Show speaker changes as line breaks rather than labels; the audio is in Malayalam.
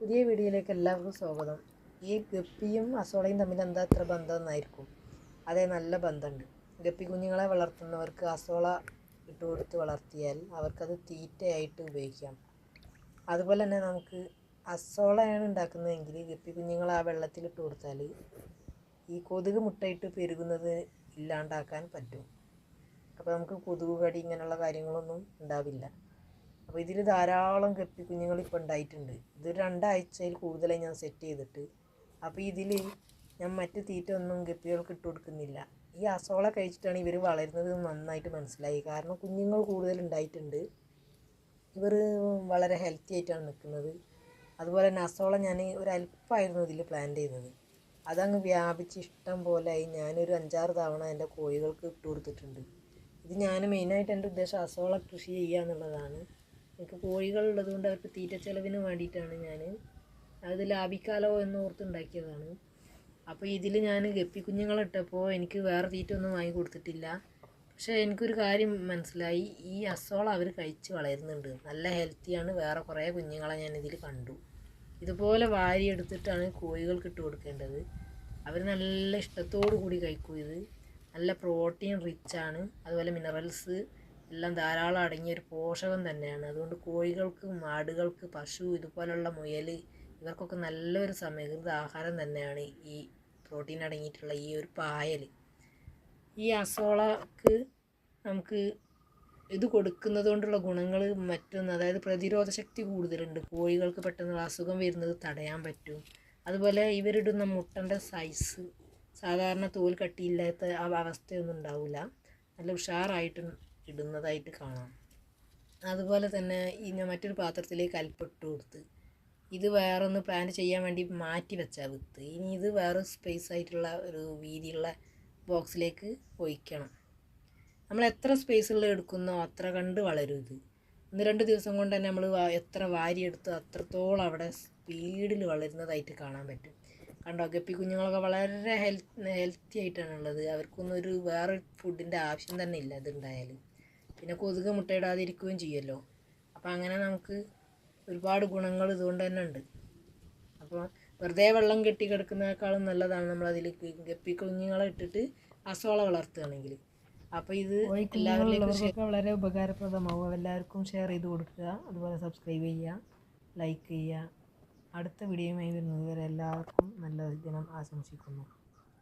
പുതിയ വീഡിയോയിലേക്ക് എല്ലാവർക്കും സ്വാഗതം. ഈ ഗപ്പിയും അസോളയും തമ്മിൽ എന്താ എത്ര ബന്ധം എന്നായിരിക്കും? അതേ നല്ല ബന്ധമുണ്ട്. ഗപ്പി കുഞ്ഞുങ്ങളെ വളർത്തുന്നവർക്ക് അസോള ഇട്ട് കൊടുത്ത് വളർത്തിയാൽ അവർക്കത് തീറ്റയായിട്ട് ഉപയോഗിക്കാം. അതുപോലെ തന്നെ നമുക്ക് അസോളയാണ് ഉണ്ടാക്കുന്നതെങ്കിൽ ഗപ്പി കുഞ്ഞുങ്ങളെ ആ വെള്ളത്തിൽ ഇട്ട് കൊടുത്താൽ ഈ കൊതുക് മുട്ടയിട്ട് പെരുകുന്നത് ഇല്ലാണ്ടാക്കാൻ പറ്റും. അപ്പോൾ നമുക്ക് കൊതുക് കടി ഇങ്ങനെയുള്ള കാര്യങ്ങളൊന്നും ഉണ്ടാവില്ല. അപ്പോൾ ഇതിൽ ധാരാളം കെപ്പി കുഞ്ഞുങ്ങൾ ഇപ്പോൾ ഉണ്ടായിട്ടുണ്ട് ഇത് രണ്ടാഴ്ചയിൽ കൂടുതലായി ഞാൻ സെറ്റ് ചെയ്തിട്ട്. അപ്പോൾ ഇതിൽ ഞാൻ മറ്റ് തീറ്റ ഒന്നും ഗപ്പികൾക്ക് ഇട്ട് കൊടുക്കുന്നില്ല. ഈ അസോള കഴിച്ചിട്ടാണ് ഇവർ വളരുന്നത് നന്നായിട്ട് മനസ്സിലായി. കാരണം കുഞ്ഞുങ്ങൾ കൂടുതൽ ഉണ്ടായിട്ടുണ്ട് ഇവർ വളരെ ഹെൽത്തി ആയിട്ടാണ് നിൽക്കുന്നത് അതുപോലെ തന്നെ അസോള ഞാൻ ഒരു അല്പമായിരുന്നു ഇതിൽ പ്ലാൻ ചെയ്തത്. അതങ്ങ് വ്യാപിച്ച് ഇഷ്ടം പോലെയായി ഞാനൊരു അഞ്ചാറ് തവണ എന്റെ കോഴികൾക്ക് ഇട്ട് കൊടുത്തിട്ടുണ്ട്. ഇത് ഞാൻ മെയിനായിട്ട് എന്റെ ഉദ്ദേശം അസോള കൃഷി ചെയ്യുക എന്നുള്ളതാണ് എനിക്ക് കോഴികളുള്ളത് കൊണ്ട് അവർക്ക് തീറ്റ ചെലവിന് വേണ്ടിയിട്ടാണ് ഞാൻ അത് ലാഭിക്കാലോ എന്ന് ഓർത്തുണ്ടാക്കിയതാണ് അപ്പോൾ ഇതിൽ ഞാൻ ഗപ്പി കുഞ്ഞുങ്ങളെ ഇട്ടപ്പോൾ എനിക്ക് വേറെ തീറ്റ ഒന്നും വാങ്ങി കൊടുത്തിട്ടില്ല. പക്ഷേ എനിക്കൊരു കാര്യം മനസ്സിലായി. ഈ അസോള അവർ കഴിച്ച് വളരുന്നുണ്ട്. നല്ല ഹെൽത്തിയാണ് വേറെ കുറേ കുഞ്ഞുങ്ങളെ ഞാൻ ഇതിൽ കണ്ടു. ഇതുപോലെ വാരി എടുത്തിട്ടാണ് കോഴികൾക്ക് ഇട്ട് കൊടുക്കേണ്ടത്. അവർ നല്ല ഇഷ്ടത്തോടു കൂടി കഴിക്കും ഇത്. നല്ല പ്രോട്ടീൻ റിച്ചാണ് അതുപോലെ മിനറൽസ് എല്ലാം ധാരാളം അടങ്ങിയ ഒരു പോഷകം തന്നെയാണ്. അതുകൊണ്ട് കോഴികൾക്കും ആടുകൾക്ക് പശു ഇതുപോലുള്ള മുയൽ ഇവർക്കൊക്കെ നല്ലൊരു സമീകൃത ആഹാരം തന്നെയാണ് ഈ പ്രോട്ടീൻ അടങ്ങിയിട്ടുള്ള ഈ ഒരു പായൽ ഈ അസോളക്ക് നമുക്ക് ഇത് കൊടുക്കുന്നത് കൊണ്ടുള്ള ഗുണങ്ങൾ മറ്റൊന്ന് അതായത് പ്രതിരോധ ശക്തി കൂടുതലുണ്ട്. കോഴികൾക്ക് പെട്ടെന്നുള്ള അസുഖം വരുന്നത് തടയാൻ പറ്റും. അതുപോലെ ഇവരിടുന്ന മുട്ടന്റെ സൈസ് സാധാരണ തോൽ കട്ടിയില്ലാത്ത ആ അവസ്ഥയൊന്നും ഉണ്ടാവില്ല. നല്ല ഉഷാറായിട്ട് ഇടുന്നതായിട്ട് കാണാം. അതുപോലെ തന്നെ ഈ മറ്റൊരു പാത്രത്തിലേക്ക് അല്പിട്ട് കൊടുത്ത് ഇത് വേറെ ഒന്ന് പ്ലാൻ ചെയ്യാൻ വേണ്ടി മാറ്റി വെച്ചാൽ വിത്ത്. ഇനി ഇത് വേറെ സ്പേസ് ആയിട്ടുള്ള ഒരു വീതിയുള്ള ബോക്സിലേക്ക് ഒഴിക്കണം. നമ്മൾ എത്ര സ്പേസുള്ള എടുക്കുന്നോ അത്ര കണ്ട് വളരും ഇത്. ഒന്ന് രണ്ട് ദിവസം കൊണ്ട് തന്നെ നമ്മൾ എത്ര വാരിയെടുത്തോ അത്രത്തോളം അവിടെ സ്പീഡിൽ വളരുന്നതായിട്ട് കാണാൻ പറ്റും. കണ്ടോ ഗപ്പി കുഞ്ഞുങ്ങളൊക്കെ വളരെ ഹെൽത്ത് ഹെൽത്തി ആയിട്ടാണുള്ളത് അവർക്കൊന്നും ഒരു വേറെ ഫുഡിന്റെ ആവശ്യം തന്നെ ഇല്ല ഇതുണ്ടായാൽ പിന്നെ കൊതുക് മുട്ടയിടാതിരിക്കുകയും ചെയ്യുമല്ലോ. അപ്പോൾ അങ്ങനെ നമുക്ക് ഒരുപാട് ഗുണങ്ങൾ ഇതുകൊണ്ട് തന്നെ ഉണ്ട്. അപ്പോൾ വെറുതെ വെള്ളം കെട്ടി കിടക്കുന്നതിനേക്കാളും നല്ലതാണ് നമ്മൾ അതിൽ ഗപ്പി കുഞ്ഞുങ്ങളെ ഇട്ടിട്ട് അസോള വളർത്തുകയാണെങ്കിൽ. അപ്പോൾ ഇത് എല്ലാവരിലേക്കും വളരെ ഉപകാരപ്രദമാവും. എല്ലാവർക്കും ഷെയർ ചെയ്ത് കൊടുക്കുക. അതുപോലെ സബ്സ്ക്രൈബ് ചെയ്യുക ലൈക്ക് ചെയ്യുക. അടുത്ത വീഡിയോയുമായി വരുന്നത് വരെ എല്ലാവർക്കും നല്ല ദിനം ആശംസിക്കുന്നു.